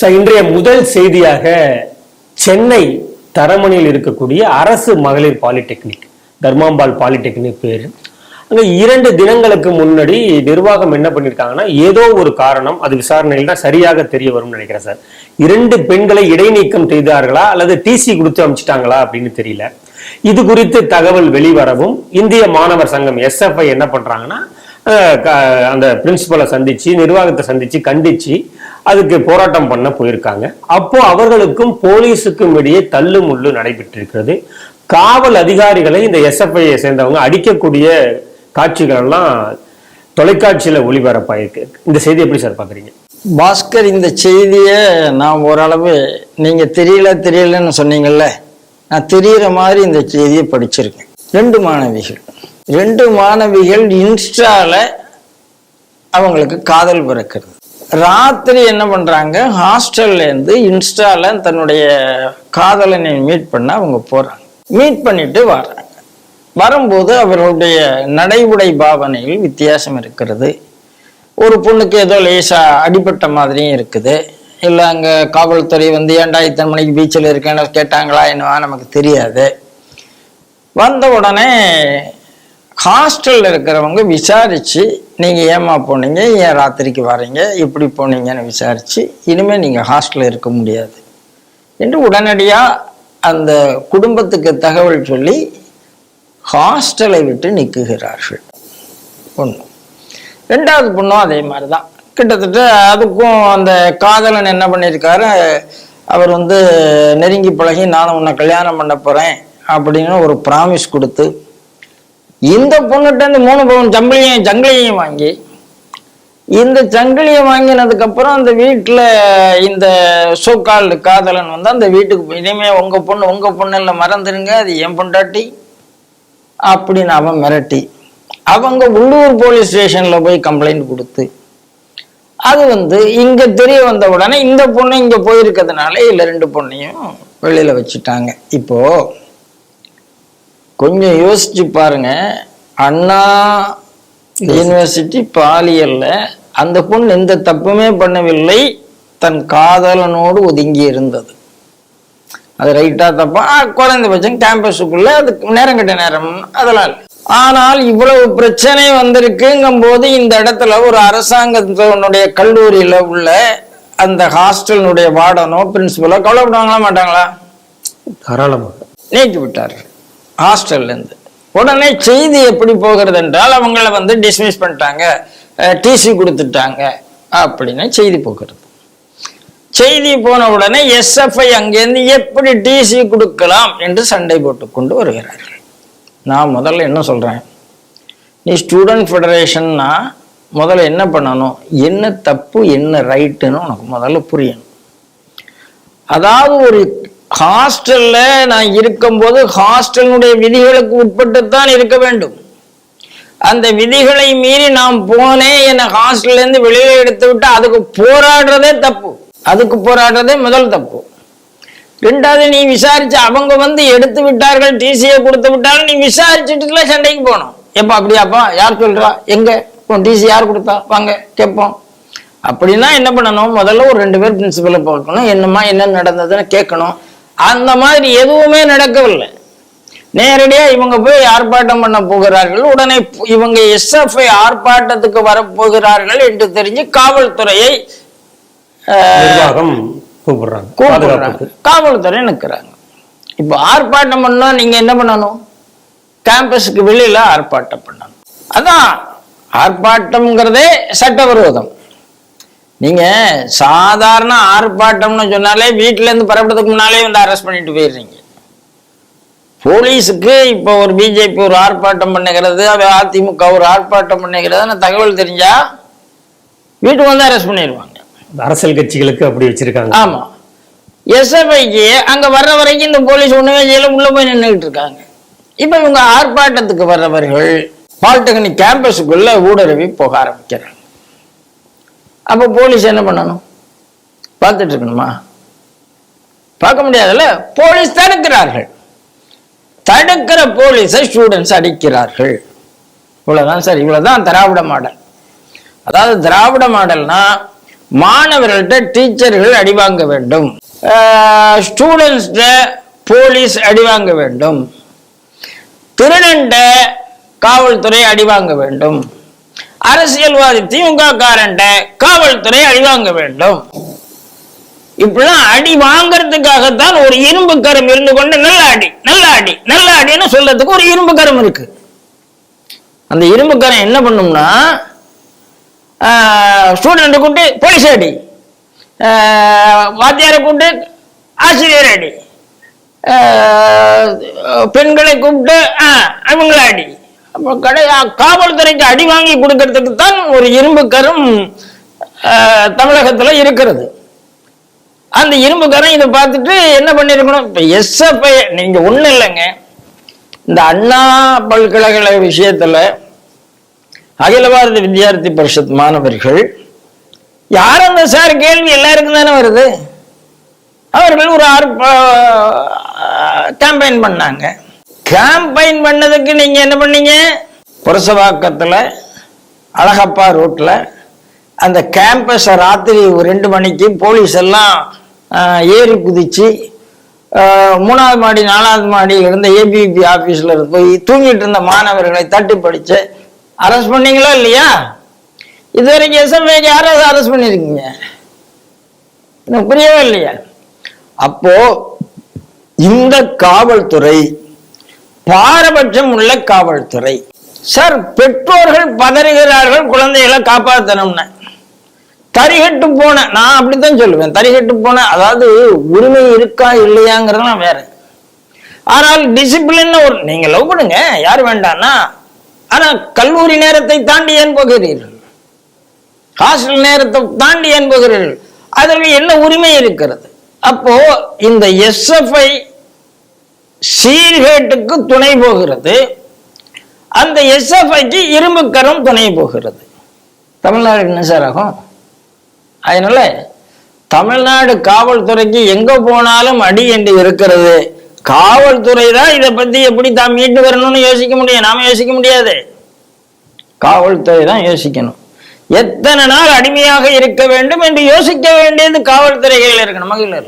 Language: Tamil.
சார் இன்றைய முதல் செய்தியாக சென்னை தரமணியில் இருக்கக்கூடிய அரசு மகளிர் பாலிடெக்னிக் தர்மாம்பாள் பாலிடெக்னிக் பேர். அங்க இரண்டு தினங்களுக்கு முன்னாடி நிர்வாகம் என்ன பண்ணிருக்காங்கன்னா ஏதோ ஒரு காரணம் அது விசாரணையில் தான் சரியாக தெரிய வரும்னு நினைக்கிறேன் சார். இரண்டு பெண்களை இடைநீக்கம் செய்தார்களா அல்லது டிசி கொடுத்து அனுப்பிச்சிட்டாங்களா அப்படின்னு தெரியல. இது குறித்து தகவல் வெளிவரவும் இந்திய மாணவர் சங்கம் எஸ்எஃப்ஐ என்ன பண்றாங்கன்னா அந்த பிரின்சிபலை சந்திச்சு நிர்வாகத்தை சந்திச்சு கண்டிச்சு அதுக்கு போராட்டம் பண்ண போயிருக்காங்க. அப்போ அவர்களுக்கும் போலீஸுக்கும் இடையே தள்ளு முள்ளு நடைபெற்றிருக்கிறது. காவல் அதிகாரிகளை இந்த எஸ்எஃப்ஐயை சேர்ந்தவங்க அடிக்கக்கூடிய காட்சிகள் எல்லாம் தொலைக்காட்சியில ஒளிபரப்பாயிருக்கு. இந்த செய்தி எப்படி சார் பாக்குறீங்க பாஸ்கர் இந்த செய்தியை நான் ஓரளவு நீங்க தெரியல தெரியலன்னு சொன்னீங்கல்ல நான் தெரிகிற மாதிரி இந்த செய்தியை படிச்சிருக்கேன். ரெண்டு மாணவிகள். ரெண்டு மாணவிகள் இன்ஸ்டால அவங்களுக்கு காதல் பிறக்கிறது. ராத்திரி என்ன பண்றாங்க? ஹாஸ்டல்ல இருந்து இன்ஸ்டால தன்னுடைய காதலனை மீட் பண்ண அவங்க போறாங்க. மீட் பண்ணிட்டு வர்றாங்க. வரும்போது அவர்களுடைய நடைமுறை பாவனையில் வித்தியாசம் இருக்கிறது. ஒரு பொண்ணுக்கு ஏதோ லேசா அடிபட்ட மாதிரியும் இருக்குது. இல்லை அங்கே காவல்துறை வந்து ஏண்டா இத்தனை மணிக்கு பீச்சில் இருக்கேன்னு கேட்டாங்களா என்னவா? நமக்கு தெரியாது. வந்த உடனே ஹாஸ்டலில் இருக்கிறவங்க விசாரித்து நீங்கள் ஏமா போனீங்க? ஏன் ராத்திரிக்கு வரீங்க? எப்படி போனீங்கன்னு விசாரித்து இனிமேல் நீங்கள் ஹாஸ்டலில் இருக்க முடியாது என்று உடனடியாக அந்த குடும்பத்துக்கு தகவல் சொல்லி ஹாஸ்டலை விட்டு நிற்குகிறார்கள் ஒன்று ரெண்டாவது பொண்ணும் அதே மாதிரி தான் கிட்டத்தட்ட அதுக்கும் அந்த காதலன் என்ன பண்ணியிருக்காரு அவர் வந்து நெருங்கி பழகி நானும் உன்னை கல்யாணம் பண்ண போகிறேன் அப்படின்னு ஒரு ப்ராமிஸ் கொடுத்து இந்த பொண்ணுகிட்ட இருந்து மூணு பவுன் சங்கிலியும் சங்கிலியும் வாங்கி இந்த சங்கிலியை வாங்கினதுக்கப்புறம் அந்த வீட்டில் இந்த சோக்கால் காதலன் வந்து அந்த வீட்டுக்கு இனிமே உங்கள் பொண்ணு உங்கள் பொண்ணு இல்லை மறந்துடுங்க அது என் பொண்டாட்டி அப்படின்னு அவன் மிரட்டி. அவங்க உள்ளூர் போலீஸ் ஸ்டேஷனில் போய் கம்ப்ளைண்ட் கொடுத்து. அது வந்து இங்கே தெரிய வந்த உடனே இந்த பொண்ணு இங்கே போயிருக்கிறதுனால இல்லை ரெண்டு பொண்ணையும் வெளியில் வச்சுட்டாங்க. இப்போது கொஞ்சம் யோசிச்சு பாருங்க. அண்ணா யூனிவர்சிட்டி பாலியல்ல அந்த பொண்ணு எந்த தப்புமே பண்ணவில்லை. தன் காதலனோடு ஒதுங்கி இருந்தது. அது ரைட்டா தப்பா? குறைந்தபட்சம் கேம்பஸுக்குள்ள அதுக்கு நேரம் கட்ட நேரம். அதெல்லாம். ஆனால் இவ்வளவு பிரச்சனை வந்திருக்குங்கும் போது இந்த இடத்துல ஒரு அரசாங்கத்தினுடைய கல்லூரியில உள்ள அந்த ஹாஸ்டலினுடைய வார்டனோ பிரின்சிபலோ கவலைப்படுவாங்களா மாட்டாங்களா? தாராளமாக நீக்கி விட்டார்கள் ஹாஸ்டல்லேருந்து. உடனே செய்தி எப்படி போகிறது என்றால் அவங்கள வந்து டிஸ்மிஸ் பண்ணிட்டாங்க. டிசி கொடுத்துட்டாங்க அப்படின்னு செய்தி போகிறது செய்தி போன உடனே எஸ்எஃப்ஐ அங்கேருந்து எப்படி டிசி கொடுக்கலாம் என்று சண்டை போட்டு கொண்டு வருகிறார்கள். நான் முதல்ல என்ன சொல்கிறேன் நீ ஸ்டூடெண்ட் ஃபெடரேஷன்னா முதல்ல என்ன பண்ணணும்? என்ன தப்பு என்ன ரைட்டுன்னு உனக்கு முதல்ல புரியணும். அதாவது ஒரு ஹாஸ்டல்ல நான் இருக்கும்போது ஹாஸ்டலினுடைய விதிகளுக்கு உட்பட்டுத்தான் இருக்க வேண்டும். அந்த விதிகளை மீறி நான் போனேன் என்னை ஹாஸ்டல்ல இருந்து வெளியே எடுத்து விட்டு அதுக்கு போராடுறதே தப்பு. அதுக்கு போராடுறதே முதல் தப்பு. ரெண்டாவது நீ விசாரிச்சு அவங்க வந்து எடுத்து விட்டார்கள் டிசியை கொடுத்து விட்டாலும் நீ விசாரிச்சுட்டுல சண்டைக்கு போகணும். எப்பா அப்படியாப்பா? யார் சொல்றா? எங்க? டிசி யார் கொடுத்தா? வாங்க கேட்போம். அப்படின்னா என்ன பண்ணணும்? முதல்ல ஒரு ரெண்டு பேர் பிரின்சிபலை பார்க்கணும். என்னம்மா என்ன நடந்ததுன்னு கேட்கணும். அந்த மாதிரி எதுவுமே நடக்கவில்லை. நேரடியா இவங்க போய் ஆர்ப்பாட்டம் பண்ண போகிறார்கள். உடனே இவங்க எஸ்எஃப்ஐ ஆர்ப்பாட்டத்துக்கு வரப்போகிறார்கள் என்று தெரிஞ்சு காவல்துறையை கூப்பிடுறாங்க. காவல்துறை நிற்கிறாங்க. இப்போ ஆர்ப்பாட்டம் பண்ணா நீங்க என்ன பண்ணணும்? கேம்பஸுக்கு வெளியில ஆர்ப்பாட்டம் பண்ணணும். அதான் ஆர்ப்பாட்டம்ங்கிறதே சட்டவிரோதம். நீங்க சாதாரண ஆர்ப்பாட்டம்னு சொன்னாலே வீட்டுல இருந்து பரப்புறதுக்கு முன்னாலே வந்து அரெஸ்ட் பண்ணிட்டு போயிடுறீங்க. போலீஸுக்கு இப்போ ஒரு பிஜேபி ஒரு ஆர்ப்பாட்டம் பண்ணுகிறது அது அதிமுக ஒரு ஆர்ப்பாட்டம் பண்ணுகிறதுன்னு தகவல் தெரிஞ்சா வீட்டுக்கு வந்து அரெஸ்ட் பண்ணிடுவாங்க. அரசியல் கட்சிகளுக்கு அப்படி வச்சிருக்காங்க. ஆமா. எஸ்எஃப்ஐக்கு அங்க வர்ற வரைக்கும் இந்த போலீஸ் ஒண்ணுமே செய்யல உள்ள போய் நின்றுட்டு இருக்காங்க. இப்ப இவங்க ஆர்ப்பாட்டத்துக்கு வர்றவர்கள் பாலிடெக்னிக் கேம்பஸுக்குள்ள ஊடுருவி போக ஆரம்பிக்கிறாங்க. அப்போ போலீஸ் என்ன பண்ணணும்? பார்த்துட்டு இருக்கணுமா? பார்க்க முடியாதுல்ல? போலீஸ் தடுக்கிறார்கள். தடுக்கிற போலீஸை ஸ்டூடெண்ட்ஸ் அடிக்கிறார்கள். இவ்வளோதான் சார் இவ்வளோதான் திராவிட மாடல். அதாவது திராவிட மாடல்னா மாணவர்கள்ட்ட டீச்சர்கள் அடி வாங்க வேண்டும். ஸ்டூடெண்ட்ஸ்ட போலீஸ் அடி வாங்க வேண்டும். திருநண்ட காவல்துறை அடி வாங்க வேண்டும். அரசியல்வாதி திமுக காரன்ட்ட காவல்துறை அடி வாங்க வேண்டும். இப்படிலாம் அடி வாங்கறதுக்காகத்தான் ஒரு இரும்பு கரம் இருந்து கொண்டு நல்ல அடி நல்ல அடி நல்ல அடின்னு சொல்றதுக்கு ஒரு இரும்பு கரம் இருக்கு. அந்த இரும்பு கரம் என்ன பண்ணும்னா ஸ்டூடெண்ட்டை கூட்டு போலீஸ் அடி வாத்தியாரை கூப்பிட்டு ஆசிரியர் அடி பெண்களை கூப்பிட்டு அவங்கள அடி. அப்போ கடை காவல்துறைக்கு அடி வாங்கி கொடுக்கறதுக்கு தான் ஒரு இரும்பு கரும் தமிழகத்துல இருக்கிறது. அந்த இரும்புக்காரன் இதை பார்த்துட்டு என்ன பண்ணிருக்கணும்? இப்ப எஸ்எஃப்ஐ நீங்க ஒண்ணு இல்லைங்க. இந்த அண்ணா பல்கலைக்கழக விஷயத்துல அகில பாரத வித்யார்த்தி பரிஷத் மாணவர்கள் யார் அந்த சார் கேள்வி எல்லாருக்கும் தானே வருது? அவர்கள் ஒரு கேம்பெயின் பண்ணாங்க. கேம்பெயின் பண்ணதுக்கு நீங்க என்ன பண்ணீங்க? புரசவாக்கத்தில் அழகப்பா ரோட்டில் அந்த கேம்பஸை ராத்திரி ஒரு ரெண்டு மணிக்கு போலீஸ் எல்லாம் ஏறி குதிச்சு மூணாவது மாடி நாலாவது மாடியில் இருந்த ஏபிபி ஆஃபீஸில் போய் தூங்கிட்டு இருந்த மாணவர்களை தட்டி படித்து அரெஸ்ட் பண்ணீங்களா இல்லையா? இது வரைக்கும் எஸ்எஃப்ஐக்கு யாராவது அரெஸ்ட் பண்ணியிருக்கீங்க எனக்கு புரியவே இல்லையா. அப்போ இந்த காவல்துறை பாரபட்சம் உள்ள காவல்துறை. சார் பெற்றோர்கள் பதறுகிறார்கள் குழந்தைகளை காப்பாற்றணும்னு தரிகட்டு போன நான் அப்படித்தான் சொல்லுவேன் தரிகட்டு போன அதாவது உரிமை இருக்கா இல்லையாங்கிறதெல்லாம் வேற. ஆனால் டிசிப்ளின் ஒரு நீங்க லவ் பண்ணுங்க யார் வேண்டாம்னா ஆனா கல்லூரி நேரத்தை தாண்டி ஏன் போகிறீர்கள்? ஹாஸ்டல் நேரத்தை தாண்டி ஏன் போகிறீர்கள்? அதற்கு என்ன உரிமை இருக்கிறது? அப்போ இந்த எஸ்எஃப்ஐ சீர்கேட்டுக்கு துணை போகிறது. அந்த எஸ்எஃப்ஐக்கு இரும்புக்கரம் துணை போகிறது. தமிழ்நாடு என்ன சார் ஆகும்? அதனால தமிழ்நாடு காவல்துறைக்கு எங்க போனாலும் அடி என்று இருக்கிறது. காவல்துறை தான் இதை பத்தி எப்படி தான் மீட்டு வரணும்னு யோசிக்க முடியும். நாம யோசிக்க முடியாது. காவல்துறை தான் யோசிக்கணும். எத்தனை நாள் அடிமையாக இருக்க வேண்டும் என்று யோசிக்க வேண்டியது காவல்துறைகளில் இருக்கு நம்ம இல்லை